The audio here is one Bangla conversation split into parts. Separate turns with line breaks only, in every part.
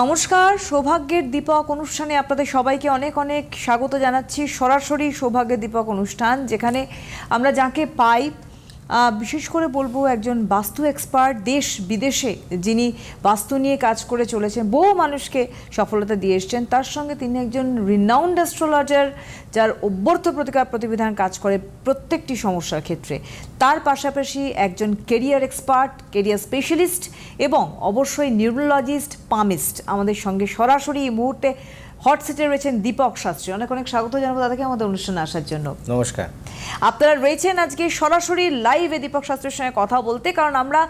নমস্কার, সৌভাগ্যের দীপক অনুষ্ঠানে আপনাদের সবাইকে অনেক অনেক স্বাগত জানাচ্ছি। সরাসরি সৌভাগ্যের দীপক অনুষ্ঠান, যেখানে আমরা যাকে পাই বিশেষ করে বলব একজন বাস্তু এক্সপার্ট দেশ বিদেশে, যিনি বাস্তু নিয়ে কাজ করে চলেছেন, বহু মানুষকে সফলতা দিয়ে এসছেন। তার সঙ্গে তিনি একজন রিনাউন্ড অ্যাস্ট্রোলজার যার অভ্যর্থ প্রতিকার প্রতিবিধান কাজ করে প্রত্যেকটি সমস্যার ক্ষেত্রে। তার পাশাপাশি একজন কেরিয়ার এক্সপার্ট কেরিয়ার স্পেশালিস্ট এবং অবশ্যই নিউরোলজিস্ট পামিস্ট আমাদের সঙ্গে সরাসরি এই মুহূর্তে হট সিটে রয়েছেন দীপক শাস্ত্রী। অনেক অনেক স্বাগত জানাব দাদাকে আমাদের অনুষ্ঠানে আসার জন্য।
নমস্কার।
আপনারা রয়েছেন আজকে সরাসরি লাইভে দীপক শাস্ত্রীর সঙ্গে কথা বলতে কারণ আমরা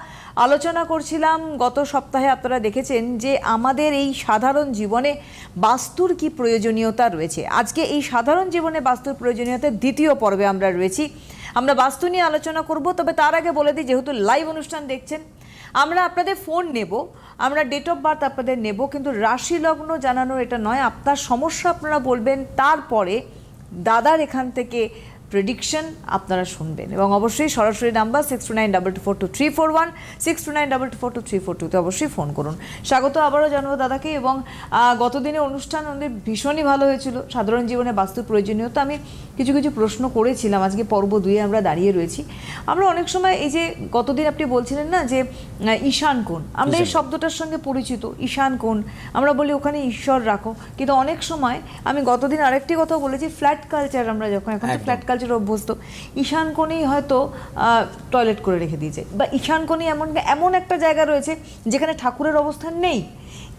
আলোচনা করছিলাম গত সপ্তাহে আপনারা দেখেছেন যে আমাদের এই সাধারণ জীবনে বাস্তুর কি প্রয়োজনীয়তা রয়েছে। আজকে এই সাধারণ জীবনে বাস্তুর প্রয়োজনীয়তার দ্বিতীয় পর্বে আমরা রয়েছি। আমরা বাস্তু নিয়ে আলোচনা করব তবে তার আগে বলে দিই যেহেতু লাইভ অনুষ্ঠান দেখছেন আমরা আপনাদের ফোন নেব, আমরা ডেট অফ বার্থ আপনাদের নেব, কিন্তু রাশি লগ্ন জানানোর এটা নয়, আপনার সমস্যা আপনারা বলবেন, তারপরে দাদার এখান থেকে প্রেডিকশন আপনারা শুনবেন। এবং অবশ্যই সরাসরি number six two nine double two four two three four one six two nine double two four two three four টুতে অবশ্যই ফোন করুন। স্বাগত আবারও জানাব দাদাকে এবং গতদিনের অনুষ্ঠান আমাদের ভীষণই ভালো হয়েছিল। সাধারণ জীবনে বাস্তু প্রয়োজনীয়তা আমি কিছু কিছু প্রশ্ন করেছিলাম। আজকে পর্ব দুয়ে আমরা দাঁড়িয়ে রয়েছি। আমরা অনেক সময় এই যে গতদিন আপনি বলছিলেন না যে ঈশান কোণ। আমরা এই শব্দটার সঙ্গে পরিচিত। ঈশান কোণ। আমরা বলি ওখানে ঈশ্বর রাখো। কিন্তু অনেক সময় আমি গতদিন আরেকটি কথা বলেছি ফ্ল্যাট কালচার আমরা যখন এখন ফ্ল্যাট কালচার অভ্যস্ত, ঈশান কোণেই হয়তো টয়লেট করে রেখে দিয়েছে। বা ঈশান কোণে এমন এমন একটা জায়গা রয়েছে যেখানে ঠাকুরের অবস্থান নেই।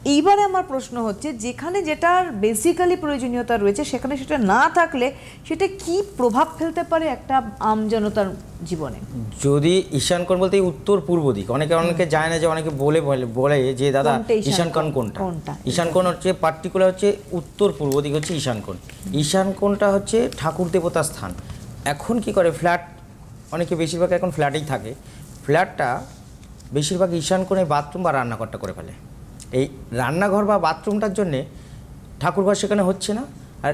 এইবারে আমার প্রশ্ন হচ্ছে যেখানে যেটার বেসিক্যালি প্রয়োজনীয়তা রয়েছে সেখানে সেটা না থাকলে সেটা কি প্রভাব ফেলতে পারে একটা আমজনতার জীবনে?
যদি ঈশান কোণ বলতে উত্তর পূর্ব দিক অনেকে অনেকে জানে না যে অনেকে বলে বলে বলে যে দাদা
ঈশান
কোণ কোনটা? ঈশান কোণ হচ্ছে পার্টিকুলার হচ্ছে উত্তর পূর্ব দিক হচ্ছে ঈশান কোণ ঈশান কোণটা হচ্ছে ঠাকুর দেবতার স্থান। এখন কি করে ফ্ল্যাট অনেকে বেশিরভাগ এখন ফ্ল্যাটেই থাকে। ফ্ল্যাটটা বেশিরভাগ ঈশান কোণে বাথরুম বা রান্নাঘরটা করে ফেলে। এই রান্নাঘর বা বাথরুমটার জন্যে ঠাকুরঘর সেখানে হচ্ছে না। আর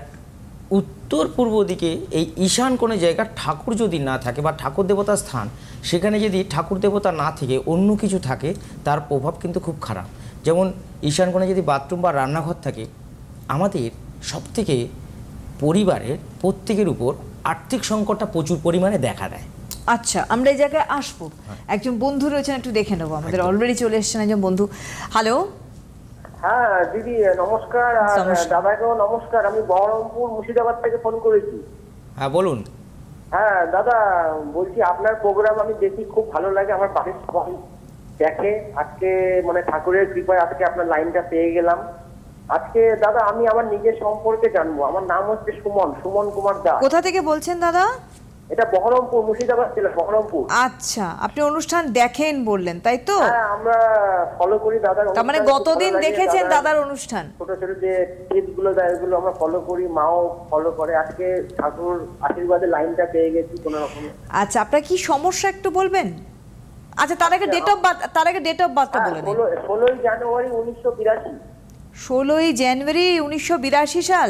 উত্তর পূর্ব দিকে এই ঈশান কোনো জায়গা ঠাকুর যদি না থাকে বা ঠাকুর দেবতার স্থান সেখানে যদি ঠাকুর দেবতা না থেকে অন্য কিছু থাকে তার প্রভাব কিন্তু খুব খারাপ। যেমন ঈশান কোণে যদি বাথরুম বা রান্নাঘর থাকে আমাদের সবথেকে পরিবারের প্রত্যেকের উপর আর্থিক সংকটটা প্রচুর পরিমাণে দেখা দেয়।
আচ্ছা আমরা এই জায়গায় আসব। একজন বন্ধু রয়েছেন একটু দেখে নেব। আমাদের অলরেডি চলে এসেছেন একজন বন্ধু। হ্যালো
হ্যাঁ দিদি নমস্কার আর
নমস্কার।
দাদাকেও নমস্কার। আমি বহরমপুর মুর্শিদাবাদ থেকে ফোন করেছি।
হ্যাঁ বলুন।
হ্যাঁ দাদা বলছি আপনার প্রোগ্রাম আমি দেখি খুব ভালো লাগে আমার বাড়ির সবাই দেখে। আজকে মানে ঠাকুরের কৃপায় আজকে আপনার লাইনটা পেয়ে গেলাম। আজকে দাদা আমি আমার নিজের সম্পর্কে জানব। আমার নাম হচ্ছে সুমন সুমন কুমার দাস।
কোথা থেকে বলছেন দাদা?
এটা বহরমপুর মুর্শিদাবাদ জেলা বহরমপুর।
আচ্ছা আপনি অনুষ্ঠান দেখেন বললেন তাই তো?
হ্যাঁ আমরা ফলো করি দাদার
তার মানে গতদিন দেখেছেন
দাদার-
অনুষ্ঠান?
ছোট ছোট যে টিপসগুলো দেয় ওগুলো আমরা ফলো করি মাও ফলো করে। আজকে ঠাকুর আশীর্বাদে লাইনটা পেয়ে গেছি কোনো রকম।
আচ্ছা আপনার কি সমস্যা একটু বলবেন? আচ্ছা তার আগে ডেট অফ বার্থ তার আগে ডেট অফ বার্থটা বলে দিন।
ষোলোই জানুয়ারি উনিশশো বিরাশি।
ষোলোই জানুয়ারি উনিশশো বিরাশি সাল?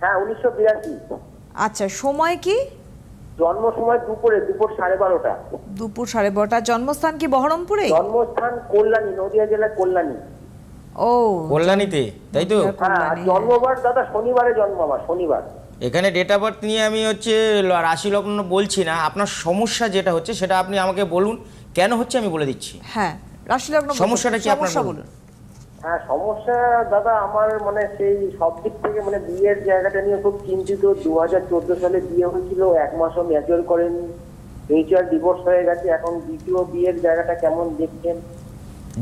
হ্যাঁ উনিশশো বিরাশি।
আচ্ছা সময় কি?
জন্ম সময় দুপুরে দুপুর সাড়ে বারোটা।
দুপুর সাড়ে বারোটা। জন্মস্থান কি বহরমপুরে?
জন্মস্থান কল্যাণী নদিয়া জেলার কল্যাণী।
ও।
কল্যাণীতে তাই তো?
হ্যাঁ জন্মবার দাদা শনিবারে জন্ম আমার শনিবার।
এখানে ডেট অফ বার্থ নিয়ে আমি হচ্ছে রাশি লগ্ন বলছি না। আপনার সমস্যা যেটা হচ্ছে সেটা আপনি আমাকে বলুন। কেন হচ্ছে আমি বলে দিচ্ছি।
হ্যাঁ রাশি লগ্ন
সমস্যাটা কি আপনার বলুন?
হ্যাঁ সমস্যা দাদা আমার মানে সেই সব দিক থেকে মানে বিয়ের জায়গাটা নিয়ে খুব চিন্তিত। দু হাজার চোদ্দ সালে বিয়ে হয়েছিল এক মাসও ম্যাচিওর করেনি। মিউচুয়াল ডিভোর্স হয়ে গেছে এখন দ্বিতীয় বিয়ের জায়গাটা কেমন দেখছেন?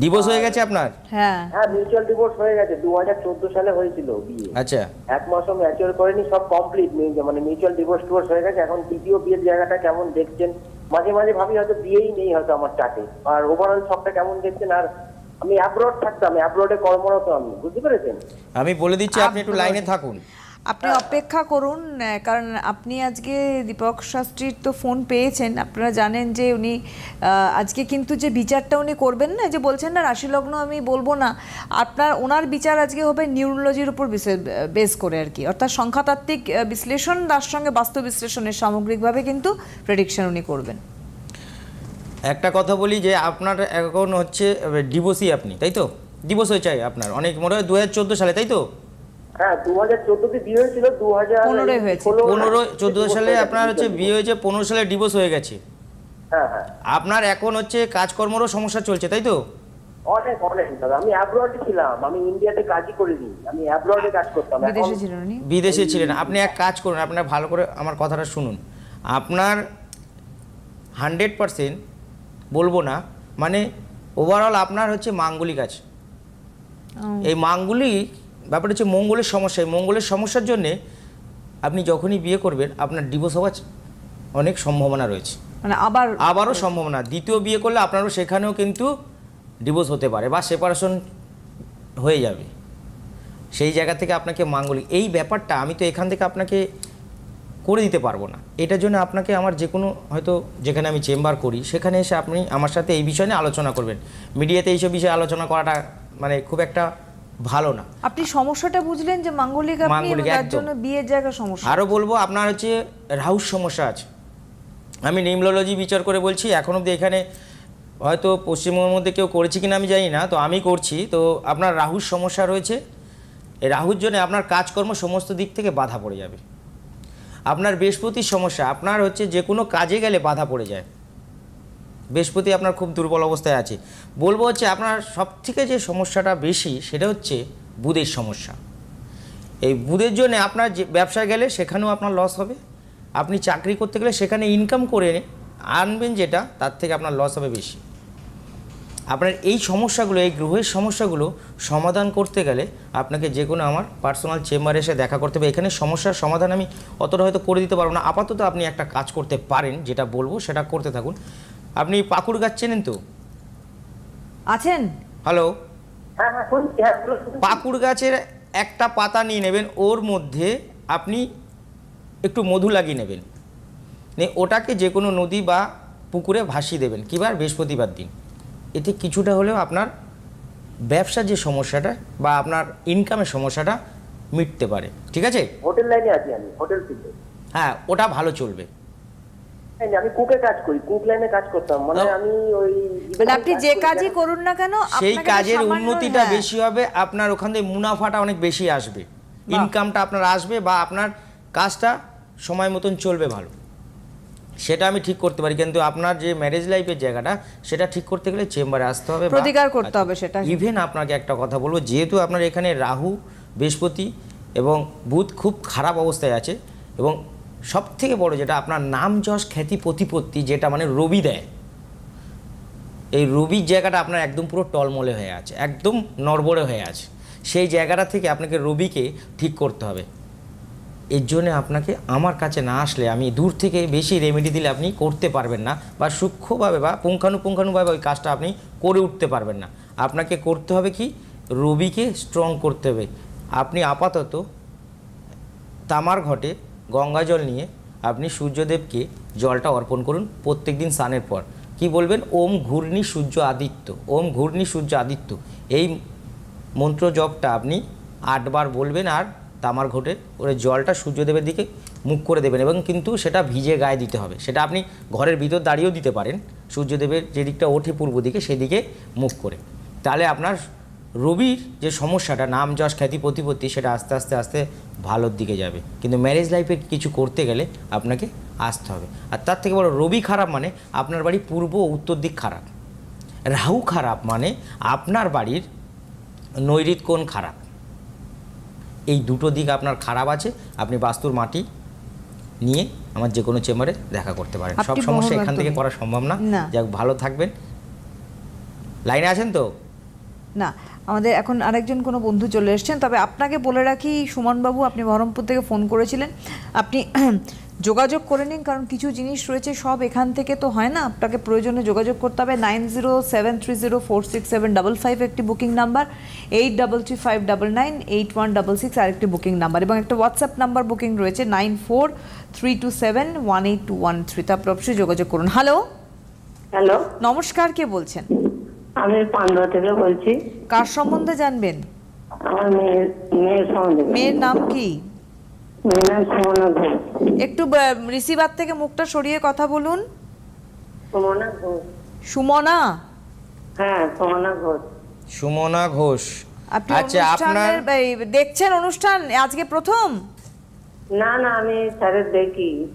ডিভোর্স হয়ে গেছে আপনার?
হ্যাঁ।
হ্যাঁ মিউচুয়াল ডিভোর্স হয়ে গেছে দু হাজার চোদ্দ সালে হয়েছিল বিয়ে।
আচ্ছা।
এক মাসও ম্যাচিওর করেনি সব কমপ্লিট মানে মিউচুয়াল ডিভোর্স ডিভোর্স হয়ে গেছে এখন দ্বিতীয় বিয়ের জায়গাটা কেমন দেখছেন? মাঝে মাঝে ভাবি হয়তো বিয়েই নেই হয়তো আমার চাটে আর ওভারঅল সবটা কেমন দেখছেন? আর আমি অ্যাব্রোড থাকতাম অ্যাব্রোডে কর্মরত আমি বুঝতে পেরেছেন?
আমি বলে দিচ্ছি আপনি একটু লাইনে থাকুন।
আপনি অপেক্ষা করুন কারণ আপনি আজকে দীপক শাস্ত্রীর তো ফোন পেয়েছেন আপনারা জানেন যে উনি আহ, আজকে কিন্তু যে বিচারটা উনি করবেন না যে বলছেন না রাশি লগ্ন আমি বলব না আপনার ওনার বিচার আজকে হবে নিউরোলজির উপর বেস করে আর কি। অর্থাৎ সংখ্যাতাত্ত্বিক বিশ্লেষণ তার সঙ্গে বাস্তব বিশ্লেষণের সামগ্রিকভাবে কিন্তু প্রেডিকশন উনি করবেন।
একটা কথা বলি যে আপনার এখন হচ্ছে ডিভোর্সই আপনি তাই তো? দিবস চাই আপনার অনেক মনে হয় দু হাজার চোদ্দ সালে তাই তো?
হ্যাঁ দু হাজার চোদ্দতে বিয়ে হয়েছিল দু হাজার
হয়েছে।
পনেরো চোদ্দ সালে আপনার হচ্ছে বিয়ে হয়েছে পনেরো সালে ডিভোর্স হয়ে গেছে।
হ্যাঁ হ্যাঁ।
আপনার এখন হচ্ছে কাজকর্মেরও সমস্যা চলছে তাই তো?
অনেক অনেক দাদা আমি ছিলাম আমি ইন্ডিয়াতে কাজই করিনি আমি কাজ করতাম।
বিদেশে ছিলেন
বিদেশে ছিলেন আপনি এক কাজ করুন আপনার ভালো করে আমার কথাটা শুনুন। আপনার হান্ড্রেড পারসেন্ট বলব না মানে ওভারঅল আপনার হচ্ছে মাঙ্গলিক আছে। এই মাঙ্গলিক ব্যাপারটা হচ্ছে মঙ্গলের সমস্যা এই মঙ্গলের সমস্যার জন্যে আপনি যখনই বিয়ে করবেন আপনার ডিভোর্স হওয়ার অনেক সম্ভাবনা রয়েছে।
মানে আবার
আবারও সম্ভাবনা দ্বিতীয় বিয়ে করলে আপনারও সেখানেও কিন্তু ডিভোর্স হতে পারে বা সেপারেশন হয়ে যাবে। সেই জায়গা থেকে আপনাকে মাঙ্গলিক এই ব্যাপারটা আমি তো এখান থেকে আপনাকে করে দিতে পারব না। এটার জন্য আপনাকে আমার যে কোনো হয়তো যেখানে আমি চেম্বার করি সেখানে এসে আপনি আমার সাথে এই বিষয় নিয়ে আলোচনা করবেন। মিডিয়াতে এইসব বিষয়ে আলোচনা করাটা মানে খুব একটা ভালো না।
আপনি সমস্যাটা বুঝলেন যে মাঙ্গলিক আপনি
মাঙ্গলিক,
তার জন্য বিয়ের জায়গা সমস্যা।
আরও বলব আপনার হচ্ছে রাহুর সমস্যা আছে। আমি নিউমোলজি বিচার করে বলছি এখন অবধি এখানে হয়তো পশ্চিমবঙ্গের মধ্যে কেউ করেছে কিনা আমি জানি না তো আমি করছি। তো আপনার রাহুর সমস্যা রয়েছে এই রাহুর জন্য আপনার কাজকর্ম সমস্ত দিক থেকে বাধা পড়ে যাবে। আপনার বৃহস্পতির সমস্যা, আপনার হচ্ছে যে কোনো কাজে গেলে বাধা পড়ে যায়। বৃহস্পতি আপনার খুব দুর্বল অবস্থায় আছে। বলব হচ্ছে আপনার সব থেকে যে সমস্যাটা বেশি সেটা হচ্ছে বুধের সমস্যা। এই বুধের জন্য আপনার যে ব্যবসায় গেলে সেখানেও আপনার লস হবে। আপনি চাকরি করতে গেলে সেখানে ইনকাম করে আনবেন যেটা, তার থেকে আপনার লস হবে বেশি। আপনার এই সমস্যাগুলো এই গ্রহের সমস্যাগুলো সমাধান করতে গেলে আপনাকে যে কোনো আমার পার্সোনাল চেম্বারে এসে দেখা করতে হবে। এখানে সমস্যার সমাধান আমি অতটা হয়তো করে দিতে পারব না। আপাতত আপনি একটা কাজ করতে পারেন যেটা বলব সেটা করতে থাকুন। আপনি পাকুড় গাছ চেনেন তো?
আছেন?
হ্যালো
হ্যাঁ হ্যাঁ।
পাকুড় গাছের একটা পাতা নিয়ে নেবেন ওর মধ্যে আপনি একটু মধু লাগিয়ে নেবেন। ওটাকে যে কোনো নদী বা পুকুরে ভাসিয়ে দেবেন। কিবার? বৃহস্পতিবার দিন। এতে কিছুটা হলেও আপনার ব্যবসার যে সমস্যাটা বা আপনার ইনকামের সমস্যাটা মিটতে পারে ঠিক আছে?
হোটেল লাইনে আছি আমি হোটেল ফিল্ডে
হ্যাঁ ওটা ভালো চলবে।
আমি কুকে কাজ করি কুক লাইনে কাজ করতাম। মানে আমি ওই
মানে আপনি যে কাজই করুন না কেন
সেই কাজের উন্নতিটা
হ্যাঁ।
বেশি হবে আপনার ওখান থেকে মুনাফাটা অনেক বেশি আসবে। ইনকামটা আপনার আসবে বা আপনার কাজটা সময় মতন চলবে ভালো। সেটা আমি ঠিক করতে পারি। কিন্তু আপনার যে ম্যারেজ লাইফের জায়গাটা সেটা ঠিক করতে গেলে চেম্বারে আসতে হবে
প্রতিকার করতে হবে সেটা।
ইভেন আপনাকে একটা কথা বলব যেহেতু আপনার এখানে রাহু বৃহস্পতি এবং বুধ খুব খারাপ অবস্থায় আছে এবং সব থেকে বড় যেটা আপনার নাম যশ খ্যাতি প্রতিপত্তি যেটা মানে রবি দেয়। এই রবির জায়গাটা আপনার একদম পুরো টলমলে হয়ে আছে একদম নড়বড়ে হয়ে আছে। সেই জায়গাটা থেকে আপনাকে রবিকে ঠিক করতে হবে। এর জন্য আপনাকে আমার কাছে না আসলে আমি দূর থেকে বেশি রেমেডি দিলে আপনি করতে পারবেন না বা সূক্ষ্মভাবে বা পুঙ্খানুপুঙ্খানুভাবে ওই কাজটা আপনি করে উঠতে পারবেন না। আপনাকে করতে হবে কি? রবিকে স্ট্রং করতে হবে। আপনি আপাতত তামার ঘটে গঙ্গা জল নিয়ে আপনি সূর্যদেবকে জলটা অর্পণ করুন প্রত্যেক দিন স্নানের পর। কি বলবেন? ওম ঘূর্ণি সূর্য আদিত্য। ওম ঘূর্ণি সূর্য আদিত্য। এই মন্ত্র জপটা আপনি আটবার বলবেন আর তামার ঘটে, ওরে জলটা সূর্যদেবের দিকে মুখ করে দেবেন এবং কিন্তু সেটা ভিজে গায়ে দিতে হবে। সেটা আপনি ঘরের ভিতর দাঁড়িয়েও দিতে পারেন, সূর্যদেবের যে দিকটা ওঠে পূর্ব দিকে সেদিকে মুখ করে। তাহলে আপনার রবির যে সমস্যাটা, নাম, যশ, খ্যাতি, প্রতিপত্তি, সেটা আস্তে আস্তে আস্তে ভালোর দিকে যাবে। কিন্তু ম্যারেজ লাইফে কিছু করতে গেলে আপনাকে আসতে হবে। আর তার থেকে বড় রবি খারাপ মানে আপনার বাড়ি পূর্ব ও উত্তর দিক খারাপ। রাহু খারাপ মানে আপনার বাড়ির নৈরিত কোণ খারাপ। এই দুটো দিক আপনার খারাপ আছে আপনি বাস্তুর মাটি নিয়ে আমার যে কোনো চেম্বারে দেখা করতে পারেন। সব সমস্যা এখান থেকে করা সম্ভব না।
না।
যাক ভালো থাকবেন। লাইনে আছেন তো?
না আমাদের এখন আরেকজন কোনো বন্ধু চলে এসছেন তবে আপনাকে বলে রাখি সুমনবাবু আপনি বহরমপুর থেকে ফোন করেছিলেন। আপনি যোগাযোগ করে নিন কারণ কিছু জিনিস রয়েছে সব এখান থেকে তো হয় না। আপনাকে প্রয়োজনে যোগাযোগ করতে হবে। Nine zero seven three zero four six seven double five একটি booking number eight double three five double nine eight one double six আরেকটি বুকিং নাম্বার। এবং একটা হোয়াটসঅ্যাপ নাম্বার বুকিং রয়েছে nine four three two seven one eight two one three. তো আপনি অবশ্যই যোগাযোগ করুন। হ্যালো
হ্যালো
নমস্কার কে বলছেন?
আমি পান্ডুয়া থেকে বলছি।
কার সম্বন্ধে জানবেন?
আমার মেয়ের মেয়ের সম্বন্ধে।
মেয়ের নাম কি
মেয়ের নাম সুমনা ঘোষ
একটু রিসিভার থেকে মুখটা সরিয়ে কথা বলুন।
সুমনা ঘোষ।
সুমনা?
হ্যাঁ সুমনা ঘোষ।
সুমনা ঘোষ। আচ্ছা আপনার
দেখছেন অনুষ্ঠান? আজকে প্রথম?
না না আমি স্যারের দেখি।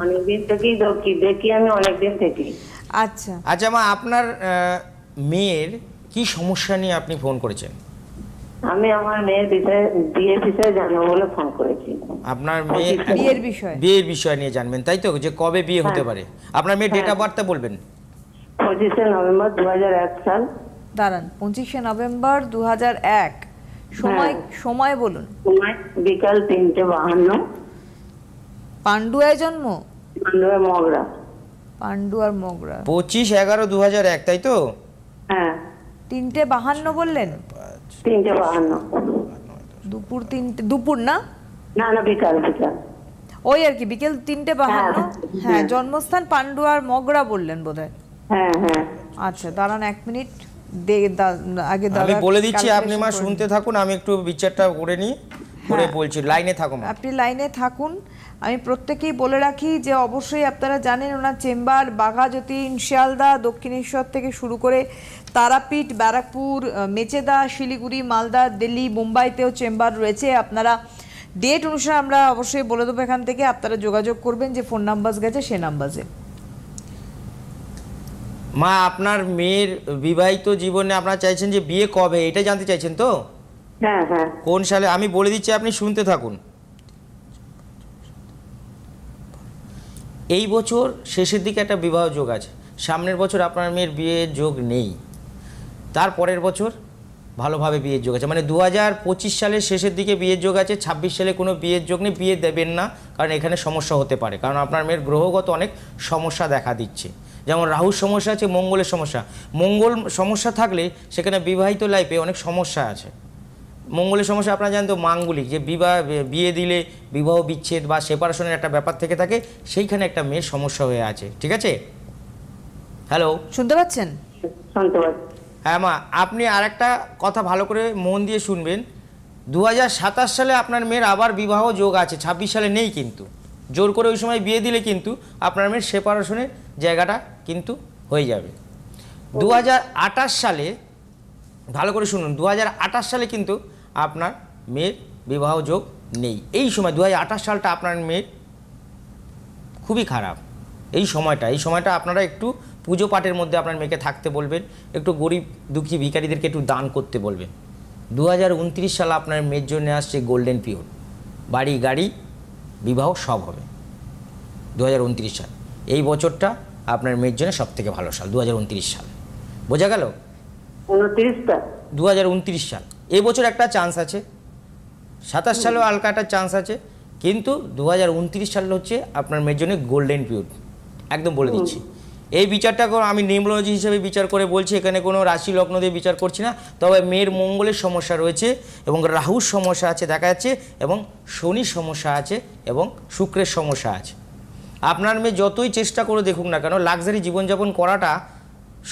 অনেকদিন থেকেই দেখি। দেখি আমি অনেকদিন থেকে
আচ্ছা।
আচ্ছা মা আপনার আহ, মেয়ের কি সমস্যা নিয়ে আপনি ফোন করেছেন?
আমি আমার মেয়ের বিষয়ে বিয়ের বিষয়ে জানব বলে ফোন করেছি।
আপনার মেয়ে
বিয়ের বিষয়।
বিয়ের বিষয় নিয়ে জানবেন তাই তো? যে কবে বিয়ে হতে
হ্যাঁ।
পারে? আপনার মেয়ের ডেট অফ। বার্থটা বলবেন।
পঁচিশে নভেম্বর দু এক সাল।
দাঁড়ান পঁচিশে নভেম্বর দু এক। সময়
হ্যাঁ।
সময় বলুন।
সময় বিকাল তিনটে বাহান্ন।
পান্ডুয়ায় জন্ম?
পান্ডুয়া মগরা।
পান্ডুয়ার মোগরা।
পঁচিশ এগারো দু হাজার এক তাই তো?
হ্যাঁ।
তিনটে বাহান্ন বললেন?
তিনটে বাহান্ন।
দুপুর তিনটে দুপুর না?
না না বিকাল বিকাল।
ওই আর কি বিকেল তিনটে বাহান্ন?
হ্যাঁ,
হ্যাঁ।
হ্যাঁ।
জন্মস্থান পান্ডুয়ার মগরা বললেন বোধহয়।
হ্যাঁ হ্যাঁ।
আচ্ছা দাঁড়ান এক মিনিট। দা- আগে
আমি
দাদা
বলে দিচ্ছি আপনি মা শুনতে থাকুন আমি একটু বিচারটা করে নিই করে। বলছি লাইনে থাকো মা।
আপনি লাইনে থাকুন। আমি প্রত্যেকেই বলে রাখি যে অবশ্যই আপনারা জানেন ওনার চেম্বার বাঘাযতীন শিয়ালদা দক্ষিণেশ্বর থেকে শুরু করে তারাপীঠ ব্যারাকপুর মেচেদা শিলিগুড়ি মালদা দিল্লি মুম্বাইতেও চেম্বার রয়েছে। আপনারা ডেট অনুসারে আমরা অবশ্যই বলে দেবো এখান থেকে। আপনারা যোগাযোগ করবেন যে ফোন নাম্বার গেছে সে নাম্বারে
মা আপনার মেয়ের বিবাহিত জীবনে আপনারা চাইছেন যে বিয়ে কবে? এটা জানতে চাইছেন তো?
হ্যাঁ হ্যাঁ।
কোন সালে? আমি বলে দিচ্ছি আপনি শুনতে থাকুন। এই বছর শেষের দিকে একটা বিবাহ যোগ আছে। সামনের বছর আপনার মেয়ের বিয়ের যোগ নেই। তার পরের বছর ভালোভাবে বিয়ের যোগ আছে। মানে দু হাজার পঁচিশ সালের শেষের দিকে বিয়ের যোগ আছে ছাব্বিশ সালে কোনো বিয়ের যোগ নেই বিয়ে দেবেন না কারণ এখানে সমস্যা হতে পারে। কারণ আপনার মেয়ের গ্রহগত অনেক সমস্যা দেখা দিচ্ছে। যেমন রাহুর সমস্যা আছে মঙ্গলের সমস্যা। মঙ্গল সমস্যা থাকলে সেখানে বিবাহিত লাইফে অনেক সমস্যা আছে। মঙ্গলের সমস্যা আপনারা জানেন তো মাঙ্গলিক। যে বিবাহ বিয়ে দিলে বিবাহ বিচ্ছেদ বা সেপারেশনের একটা ব্যাপার থেকে থাকে সেইখানে একটা মেয়ের সমস্যা হয়ে আছে। ঠিক আছে? হ্যালো
শুনতে পাচ্ছেন?
শুনতে পাচ্ছি।
হ্যাঁ মা, আপনি আর একটা কথা ভালো করে মন দিয়ে শুনবেন। দু হাজার সাতাশ সালে আপনার মেয়ের আবার বিবাহ যোগ আছে, ছাব্বিশ সালে নেই কিন্তু। জোর করে ওই সময় বিয়ে দিলে কিন্তু আপনার মেয়ের সেপারেশনের জায়গাটা কিন্তু হয়ে যাবে। দু হাজার আঠাশ সালে, ভালো করে শুনুন দু হাজার আঠাশ সালে কিন্তু আপনার মেয়ের বিবাহ যোগ নেই। এই সময় দু হাজার আঠাশ সালটা আপনার মেয়ের খুবই খারাপ। এই সময়টা এই সময়টা আপনারা একটু পুজো পাঠের মধ্যে আপনার মেয়েকে থাকতে বলবেন একটু গরিব দুঃখী ভিখারিদেরকে একটু দান করতে বলবেন। দু সালে আপনার মেয়ের জন্য আসছে গোল্ডেন পিরিয়ড বাড়ি গাড়ি বিবাহ সব হবে। দু হাজার উনত্রিশ সাল। এই বছরটা আপনার মেয়ের জন্য সব থেকে ভালো সাল দু হাজার উনত্রিশ সাল। বোঝা গেল? দু সাল। এই বছর একটা চান্স আছে। সাতাশ সালেও হালকা একটা চান্স আছে। কিন্তু দু হাজার উনত্রিশ সাল হচ্ছে আপনার মেয়ের জন্য গোল্ডেন পিরিয়ড একদম বলে দিচ্ছি। এই বিচারটা আমি নিউমোলজি হিসেবে বিচার করে বলছি, এখানে কোনো রাশি লগ্ন দিয়ে বিচার করছি না। তবে মেয়ের মঙ্গলের সমস্যা রয়েছে এবং রাহুর সমস্যা আছে দেখা যাচ্ছে এবং শনির সমস্যা আছে এবং শুক্রের সমস্যা আছে। আপনার মেয়ে যতই চেষ্টা করে দেখুক না কেন, লাক্সারি জীবনযাপন করাটা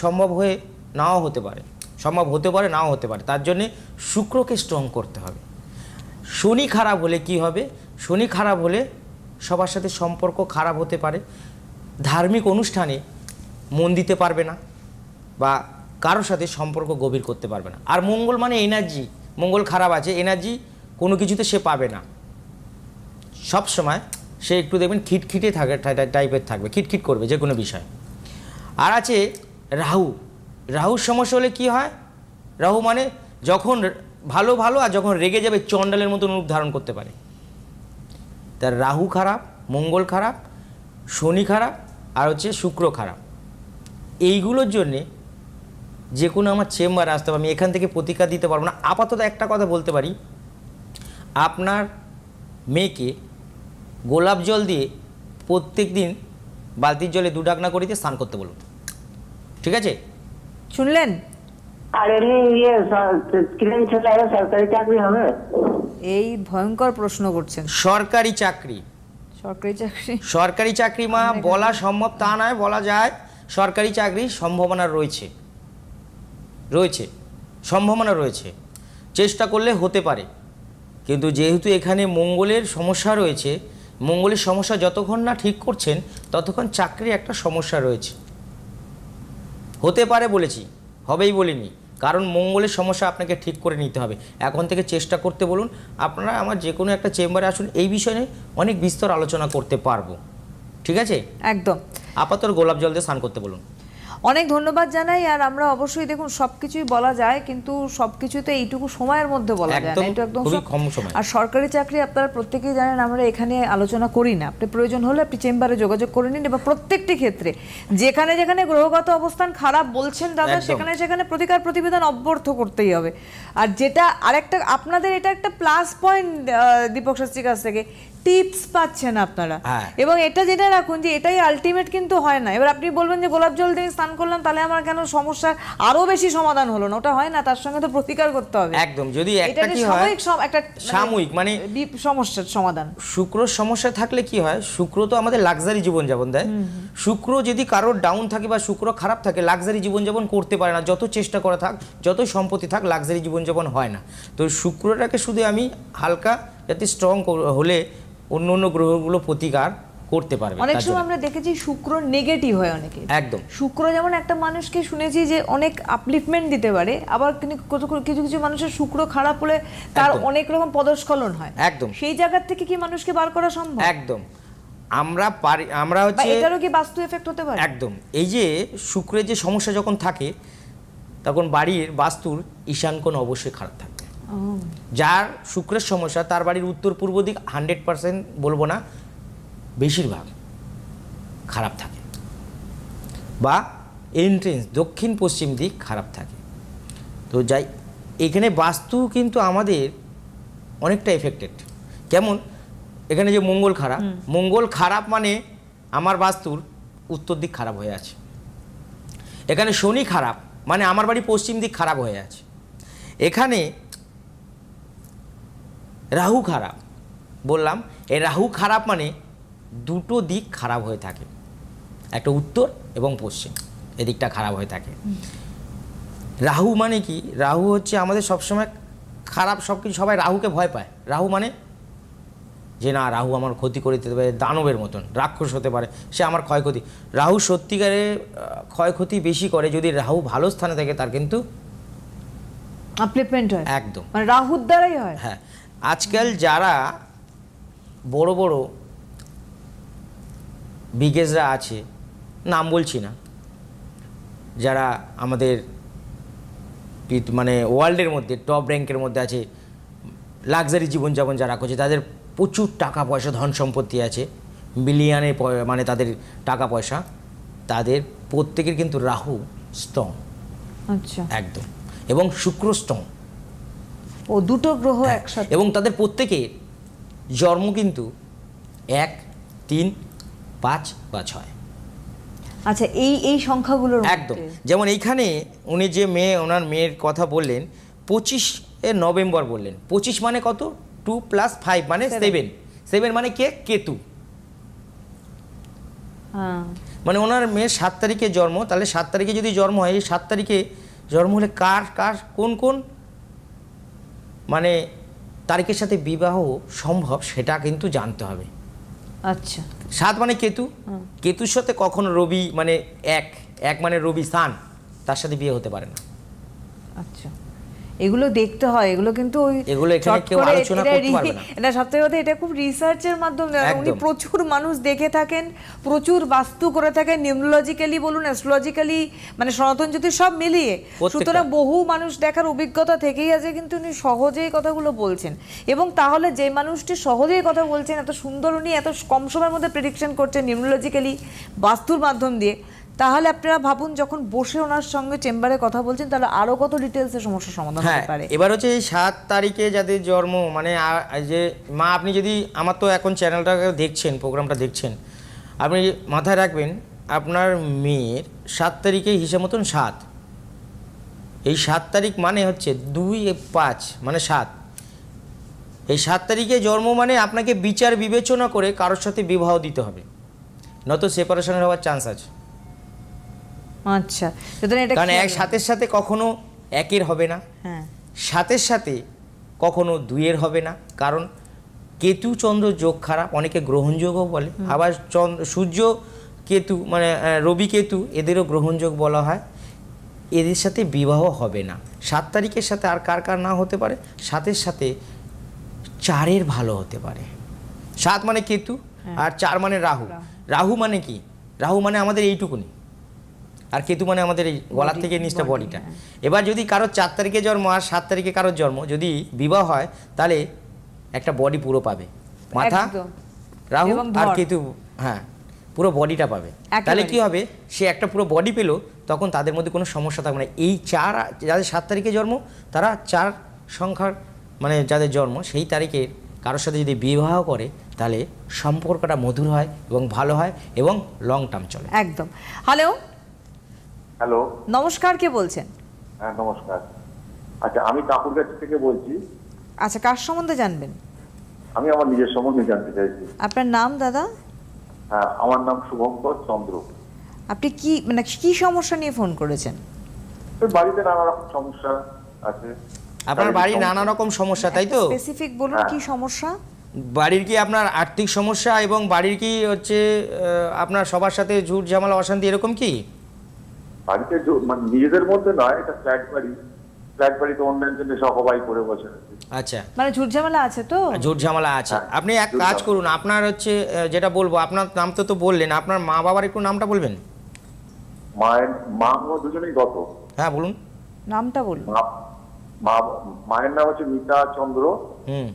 সম্ভব হয়ে নাও হতে পারে। সম্ভব হতে পারে, নাও হতে পারে। তার জন্যে শুক্রকে স্ট্রং করতে হবে। শনি খারাপ হলে কি হবে? শনি খারাপ হলে সবার সাথে সম্পর্ক খারাপ হতে পারে। ধার্মিক অনুষ্ঠানে মন দিতে পারবে না বা কারোর সাথে সম্পর্ক গভীর করতে পারবে না। আর মঙ্গল মানে এনার্জি মঙ্গল খারাপ আছে এনার্জি কোনো কিছুতে সে পাবে না। সব সময় সে একটু দেখবেন খিটখিটে থাকে টাইপের থাকবে, খিটখিট করবে যে কোনো বিষয়। আর আছে রাহু। রাহুর সমস্যা হলে কি হয়? রাহু মানে যখন ভালো ভালো আর যখন রেগে যাবে চণ্ডালের মতন রূপ ধারণ করতে পারে। তার রাহু খারাপ, মঙ্গল খারাপ, শনি খারাপ আর হচ্ছে শুক্র খারাপ। এইগুলোর জন্যে যে কোনো আমার চেম্বারে আসতে হবে আমি এখান থেকে প্রতিকার দিতে পারব না। আপাতত একটা কথা বলতে পারি। আপনার মেয়েকে গোলাপ জল দিয়ে প্রত্যেক দিন বালতির জলে দু ডাকনা করিতে স্নান করতে বলুন। ঠিক আছে?
শুনলেন?
আর এমনি ইয়ে স্ক্রিন ছেলে সরকারি চাকরি হবে?
এই ভয়ঙ্কর প্রশ্ন করছেন।
সরকারি চাকরি।
সরকারি চাকরি?
সরকারি চাকরি মা বলা সম্ভব তা নয় বলা যায়। সরকারি চাকরির সম্ভাবনা রয়েছে। রয়েছে। সম্ভাবনা রয়েছে। চেষ্টা করলে হতে পারে। কিন্তু যেহেতু এখানে মঙ্গলের সমস্যা রয়েছে, মঙ্গলের সমস্যা যতক্ষণ না ঠিক করছেন, ততক্ষণ চাকরির একটা সমস্যা রয়েছে। হতে পারে বলেছি, হবেই বলিনি। কারণ মঙ্গলের সমস্যা আপনাকে ঠিক করে নিতে হবে। এখন থেকে চেষ্টা করতে বলুন, আপনারা আমার যে কোনো একটা চেম্বারে আসুন, এই বিষয়ে অনেক বিস্তর আলোচনা করতে পারব। ঠিক আছে?
একদম।
আপাতত গোলাপ জল দিয়ে স্নান করতে বলুন।
অনেক ধন্যবাদ জানাই আর আমরা অবশ্যই দেখুন সবকিছুই বলা যায় কিন্তু সবকিছুতে এইটুকু সময়ের মধ্যে বলা যায় না। এটা একদম
কম সময়।
আর সরকারি চাকরি আপনারা প্রত্যেকেই জানেন আমরা এখানে আলোচনা করি না। আপনি প্রয়োজন হলে আপনি চেম্বারে যোগাযোগ করে নিন এবং প্রত্যেকটি ক্ষেত্রে যেখানে যেখানে গ্রহগত অবস্থান খারাপ বলছেন দাদা সেখানে সেখানে প্রতিকার প্রতিবেদন অব্যর্থ করতেই হবে। আর যেটা আরেকটা আপনাদের এটা একটা প্লাস পয়েন্ট দীপক শাস্ত্রীর কাছ থেকে। টিপস পাচ্ছেন আপনারা।
হ্যাঁ।
এবং এটা যেটা রাখুন যে এটাই আলটিমেট কিন্তু হয় না। এবার আপনি বলবেন যে গোলাপ জল দিয়ে স্নান করলাম তাহলে আমার কেন সমস্যার আরও বেশি সমাধান হলো না? ওটা হয় না তার সঙ্গে তো প্রতিকার করতে হবে।
একদম যদি একটা কি হয়
একটা মানে
সাময়িক মানে
সমস্যার সমাধান।
শুক্র সমস্যা থাকলে কি হয় শুক্র তো আমাদের লাক্সারি জীবন যাপন দেয় শুক্র যদি কারোর ডাউন থাকে বা শুক্র খারাপ থাকে লাক্সারি জীবনযাপন করতে পারে না। যত চেষ্টা করা থাক যত সম্পত্তি থাক লাক্সারি জীবন যাপন হয় না। তো শুক্রটাকে শুধু আমি হালকা যাতে স্ট্রং হলে অন্য অন্য গ্রহগুলো প্রতিকার করতে পারবে
অনেক সময় আমরা দেখেছি শুক্র নেগেটিভ হয় অনেকে।
একদম।
শুক্র যেমন একটা মানুষকে শুনেছি যে অনেক আপলিফমেন্ট দিতে পারে আবার কিছু- কিছু মানুষের শুক্র খারাপ হলে তার অনেক রকম পদস্খলন হয়।
একদম।
সেই জায়গার থেকে কি মানুষকে বার করা সম্ভব?
একদম। আমরা পারি আমরা হচ্ছে
এটারও কি বাস্তু এফেক্ট হতে পারে?
একদম। এই যে শুক্রের যে সমস্যা যখন থাকে তখন বাড়ির বাস্তুর ঈশান কোণ অবশ্যই খারাপ থাকবে
ও,
যার শুক্রের সমস্যা তার বাড়ির উত্তর পূর্ব দিক হান্ড্রেড পার্সেন্ট বলব না বেশিরভাগ খারাপ থাকে। বা এন্ট্রেন্স দক্ষিণ পশ্চিম দিক খারাপ থাকে। তো যাই এখানে বাস্তু কিন্তু আমাদের অনেকটা এফেক্টেড কেমন? এখানে যে মঙ্গল খারাপ মঙ্গল খারাপ মানে আমার বাস্তুর উত্তর দিক খারাপ হয়ে আছে। এখানে শনি খারাপ মানে আমার বাড়ি পশ্চিম দিক খারাপ হয়ে আছে। এখানে রাহু খারাপ। বললাম এই রাহু খারাপ মানে দুটো দিক খারাপ হয়ে থাকে। একটা উত্তর এবং পশ্চিম এদিকটা খারাপ হয়ে থাকে। রাহু মানে কি? রাহু হচ্ছে আমাদের সবসময় খারাপ সব কিছু সবাই রাহুকে ভয় পায়। রাহু মানে যে না রাহু আমার ক্ষতি করে দিতে পারে দানবের মতন রাক্ষস হতে পারে সে আমার ক্ষয়ক্ষতি। রাহু সত্যিকারে ক্ষয়ক্ষতি বেশি করে যদি রাহু ভালো স্থানে থাকে তার কিন্তু
হয়।
একদম।
মানে রাহুর দ্বারাই হয়।
হ্যাঁ। আজকাল যারা বড় বড় বিগেজরা আছে নাম বলছি না। যারা আমাদের মানে ওয়ার্ল্ডের মধ্যে টপ র্যাঙ্কের মধ্যে আছে লাক্সারি জীবনযাপন যারা করছে তাদের প্রচুর টাকা পয়সা ধন সম্পত্তি আছে। বিলিয়নে মানে তাদের টাকা পয়সা তাদের প্রত্যেকের কিন্তু রাহু স্ট্রং
আচ্ছা।
একদম। এবং শুক্র স্ট্রং
ও দুটো গ্রহ
হ্যাঁ,
একসাথে।
এবং তাদের প্রত্যেকের জন্ম কিন্তু এক তিন পাঁচ বা ছয়।
আচ্ছা এই এই সংখ্যাগুলোর
একদম। যেমন এইখানে উনি যে মেয়ে ওনার মেয়ের কথা বললেন পঁচিশ এ নভেম্বর বললেন। পঁচিশ মানে কত? টু প্লাস ফাইভ মানে সেভেন। সেভেন মানে কে? কেতু।
হ্যাঁ।
মানে ওনার মেয়ের সাত তারিখে জন্ম। তাহলে সাত তারিখে যদি জন্ম হয় এই সাত তারিখে জন্ম হলে কার কার কোন কোন? মানে তারিখের সাথে বিবাহ সম্ভব সেটা কিন্তু জানতে হবে।
আচ্ছা।
সাত মানে কেতু। কেতুর সাথে কখনো রবি মানে এক এক মানে রবি সান তার সাথে বিয়ে হতে পারে না।
আচ্ছা। এগুলো দেখতে হয় এগুলো কিন্তু ওই
এগুলো এখানে কেউ আলোচনা করতে পারবে না।
এটা সবথেকে কথা এটা খুব রিসার্চের মাধ্যমে উনি প্রচুর মানুষ দেখে থাকেন প্রচুর বাস্তু করে থাকেন নিউমোলজিক্যালি বলুন অ্যাস্ট্রোলজিক্যালি মানে সনাতন জ্যোতিষ সব মিলিয়ে। সুতরাং বহু মানুষ দেখার অভিজ্ঞতা থেকেই আছে কিন্তু উনি সহজেই কথাগুলো বলছেন। এবং তাহলে যে মানুষটি সহজেই কথা বলছেন এত সুন্দর উনি এত কম সময়ের মধ্যে প্রেডিকশন করছেন নিউমোলজিক্যালি বাস্তুর মাধ্যম দিয়ে তাহলে আপনারা ভাবুন যখন বসে ওনার সঙ্গে চেম্বারে কথা বলছেন তাহলে আরও কত ডিটেলসে সমস্যার সমাধান
হ্যাঁ
হতে পারে?
এবার হচ্ছে এই সাত তারিখে যাদের জন্ম মানে এই যে মা আপনি যদি আমার তো এখন চ্যানেলটা দেখছেন প্রোগ্রামটা দেখছেন আপনি মাথায় রাখবেন আপনার মেয়ের সাত তারিখে হিসেব মতন সাত। এই সাত তারিখ মানে হচ্ছে দুই পাঁচ মানে সাত। এই সাত তারিখে জন্ম মানে আপনাকে বিচার বিবেচনা করে কারোর সাথে বিবাহ দিতে হবে। নত সেপারেশনের হওয়ার চান্স আছে।
আচ্ছা সুতরাং এটা
কারণ এক সাতের সাথে কখনো একের হবে না।
হ্যাঁ।
সাতের সাথে কখনো দুইয়ের হবে না। কারণ কেতু চন্দ্র যোগ খারাপ অনেকে গ্রহণযোগও বলে। আবার চন্দ্র সূর্য কেতু মানে রবি কেতু এদেরও গ্রহণযোগ বলা হয়। এদের সাথে বিবাহ হবে না। সাত তারিখের সাথে আর কার কার না হতে পারে? সাতের সাথে চারের ভালো হতে পারে। সাত মানে কেতু আর চার মানে রাহু। রাহু মানে কি? রাহু মানে আমাদের এইটুকুনি। আর কেতু মানে আমাদের এই গলার থেকে নিচটা বডিটা।
হ্যাঁ।
এবার যদি কারও চার তারিখে জন্ম আর সাত তারিখে কারোর জন্ম যদি বিবাহ হয় তাহলে একটা বডি পুরো পাবে। মাথা। রাহু আর কেতু হ্যাঁ পুরো বডিটা পাবে। তাহলে কি হবে? সে একটা পুরো বডি পেল তখন তাদের মধ্যে কোনো সমস্যা থাকবে না। এই চার যাদের সাত তারিখে জন্ম তারা চার সংখ্যার মানে যাদের জন্ম সেই তারিখে কারোর সাথে যদি বিবাহ করে তাহলে সম্পর্কটা মধুর হয় এবং ভালো হয় এবং লং টার্ম চলে।
একদম। হ্যালো?
হ্যালো।
নমস্কার কে বলছেন?
হ্যাঁ নমস্কার। আচ্ছা আমি কাকুরগাছ থেকে বলছি।
আচ্ছা কার সম্বন্ধে জানবেন?
আমি আমার নিজের সম্বন্ধে জানতে চাইছি।
আপনার নাম দাদা?
হ্যাঁ আমার নাম শুভঙ্কর চন্দ্র।
আপনি কি মানে কি সমস্যা নিয়ে ফোন করেছেন?
বাড়িতে নানা রকম সমস্যা আছে।
আপনার বাড়ির নানা রকম সমস্যা তাই তো?
স্পেসিফিক বলুন
হ্যাঁ।
কি সমস্যা?
বাড়ির কি আপনার আর্থিক সমস্যা এবং বাড়ির কি হচ্ছে আপনার সবার সাথে ঝুট ঝামেলা অশান্তি এরকম কি?
বাড়িতে মানে নিজেদের মধ্যে নয় এটা ফ্ল্যাট বাড়ি। ফ্ল্যাট বাড়িতে অন্য একজনের সহবাই করে বসে
আচ্ছা।
মানে ঝুটঝামেলা আছে তো?
ঝুট ঝামেলা আছে।
হ্যাঁ,
আপনি এক কাজ করুন আপনার হচ্ছে যেটা বলব আপনার নাম তো তো বললেন আপনার মা বাবার একটু নামটা বলবেন?
মায়ের মা ও দুজনেই গত।
হ্যাঁ বলুন।
নামটা বলুন।
মা- মায়ের নাম হচ্ছে মিতা চন্দ্র।
হুম।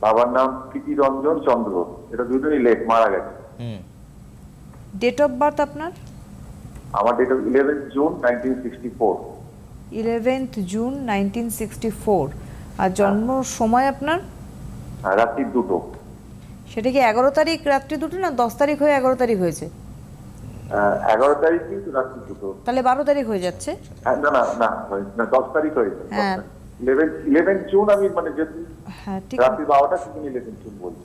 বাবার নাম প্রীতি রঞ্জন চন্দ্র। এটা দুজনেই লেট মারা গেছে।
হুম।
ডেট অফ বার্থ আপনার?
আমার date of eleven June nineteen sixty four
eleventh June nineteen sixty four আর জন্ম সময় আপনার?
রাত্রি দুটো।
সেটা কি এগারো তারিখ রাত্রি দুটো না দশ তারিখ হয়ে এগারো তারিখ হয়েছে?
আহ, এগারো তারিখ কিন্তু রাত্রি দুটো।
তাহলে বারো তারিখ হয়ে যাচ্ছে।
হ্যাঁ, না না না না দশ তারিখ হয়েছে
হ্যাঁ।
ইলেভেন ইলেভেন জুন আমি মানে যেহেতু
হ্যাঁ ঠিক।
রাত্রি বারোটা সেদিন ইলেভেন জুন বলছি।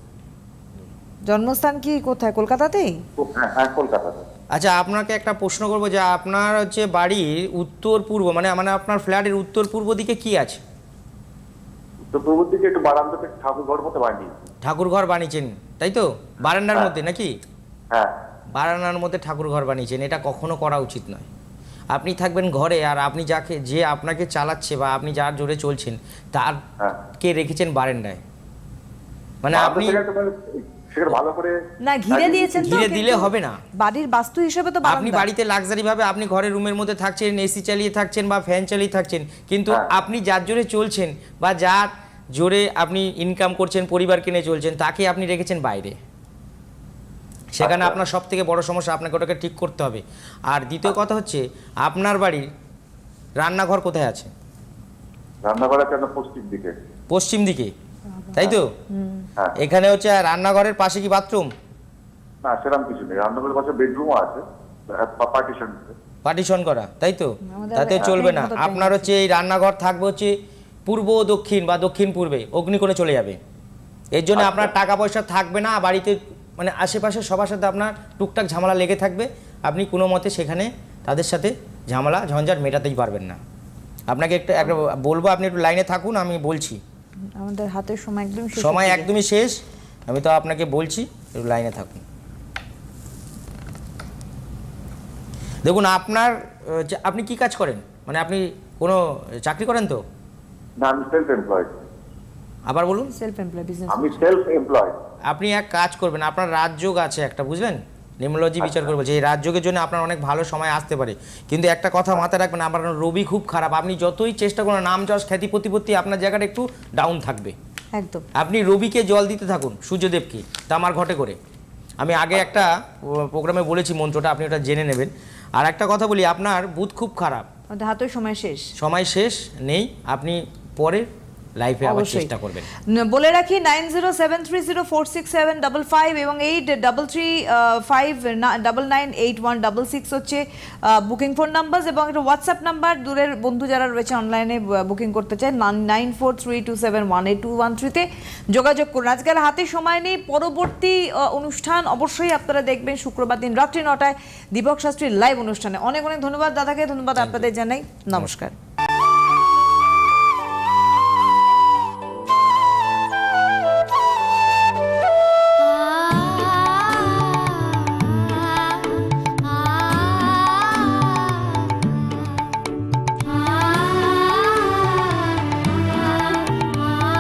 জন্মস্থান কি কোথায়? কলকাতাতেই?
হ্যাঁ হ্যাঁ কলকাতাতে।
আচ্ছা আপনাকে একটা প্রশ্ন করব যে আপনার হচ্ছে বাড়ির উত্তর পূর্ব মানে মানে আপনার ফ্ল্যাটের উত্তর পূর্ব দিকে কি আছে?
উত্তর পূর্ব দিকে একটু বারান্দাতে ঠাকুর ঘর মতো
ঠাকুর ঘর বানিয়েছেন তাই তো? বারান্দার
হ্যাঁ।
মধ্যে নাকি?
হ্যাঁ।
বারান্দার মধ্যে ঠাকুর ঘর বানিয়েছেন এটা কখনো করা উচিত নয়। আপনি থাকবেন ঘরে আর আপনি যাকে যে আপনাকে চালাচ্ছে বা আপনি যার জোরে চলছেন
হ্যাঁ।
তারকে রেখেছেন বারান্দায়। মানে আপনি
সেখানে ভালো করে
না ঘিরে দিয়েছেন
ঘিরে দিলে হবে না।
বাড়ির বাস্তু হিসেবে তো
আপনি বাড়িতে লাক্সারি ভাবে আপনি ঘরের রুমের মধ্যে থাকছেন এসি চালিয়ে থাকছেন বা ফ্যান চালিয়ে থাকছেন কিন্তু
হ্যাঁ।
আপনি যার জোরে চলছেন বা যার জোরে আপনি ইনকাম করছেন পরিবার কিনে চলছেন তাকে আপনি রেখেছেন বাইরে। সেখানে
আচ্ছা।
আপনার সব থেকে বড় সমস্যা আপনাকে ওটাকে ঠিক করতে হবে। আর দ্বিতীয় কথা হচ্ছে আপনার বাড়ির রান্নাঘর কোথায় আছে?
রান্নাঘর আছে পশ্চিম দিকে।
পশ্চিম দিকে। তাই তো?
হ্যাঁ।
এখানে হচ্ছে রান্নাঘরের পাশে কি বাথরুম?
না সেরকম কিছু নেই। রান্নাঘরের পাশে বেডরুমও আছে। পার্টিশন
পার্টিশন করা তাই তো? তাতে চলবে না। আপনার হচ্ছে এই রান্নাঘর থাকবে হচ্ছে পূর্ব দক্ষিণ বা দক্ষিণ পূর্বে অগ্নিকোণে চলে যাবে। এর জন্য
আচ্ছা।
আপনার টাকা পয়সা থাকবে না বাড়িতে মানে আশেপাশে সবার সাথে আপনার টুকটাক ঝামেলা লেগে থাকবে। আপনি কোনো মতে সেখানে তাদের সাথে ঝামেলা ঝঞ্ঝাট মেটাতেই পারবেন না। আপনাকে একটা একটা বলব আপনি একটু লাইনে থাকুন আমি বলছি।
আমাদের হাতের সময় একদম শেষের
সময় একদমই শেষ। আমি তো আপনাকে বলছি একটু লাইনে থাকুন। দেখুন আপনার আপনি কি কাজ করেন? মানে আপনি কোনো চাকরি করেন তো?
না আমি সেলফ এমপ্লয়েড
আবার বলুন।
সেলফ এমপ্লয় বিজনেস
আমি সেলফ এমপ্লয়েড
আপনি এক কাজ করবেন আপনার রাজযোগ আছে একটা বুঝলেন? নিমলজি বিচার করব যে এই রাজযোগের জন্য আপনার অনেক ভালো সময় আসতে পারে। কিন্তু একটা কথা মাথায় রাখবেন আপনার রবি খুব খারাপ। আপনি যতই চেষ্টা করুন নাম যশ খ্যাতি প্রতিপত্তি আপনার জায়গাটা একটু ডাউন থাকবে।
একদম।
আপনি রবিকে জল দিতে থাকুন সূর্যদেবকে তা আমার ঘটে করে। আমি আগে একটা প্রোগ্রামে বলেছি মন্ত্রটা আপনি ওটা জেনে নেবেন। আর একটা কথা বলি আপনার বুধ খুব খারাপ।
সময় শেষ।
সময় শেষ নেই আপনি পরে লাইফে আবার চেষ্টা করবেন।
বলে রাখি nine zero seven three zero four six seven double five এবং eight double three five double nine eight one double six হচ্ছে বুকিং ফোন নাম্বার এবং একটা হোয়াটসঅ্যাপ নাম্বার দূরের বন্ধু যারা রয়েছে অনলাইনে বুকিং করতে চায় nine four three two seven one eight two one থ্রিতে যোগাযোগ করুন। আজকাল হাতে সময় নেই পরবর্তী অনুষ্ঠান অবশ্যই আপনারা দেখবেন শুক্রবার দিন রাত্রি নটায় দীপক শাস্ত্রীর লাইভ অনুষ্ঠানে। অনেক অনেক ধন্যবাদ দাদাকে ধন্যবাদ আপনাদের জানাই। নমস্কার।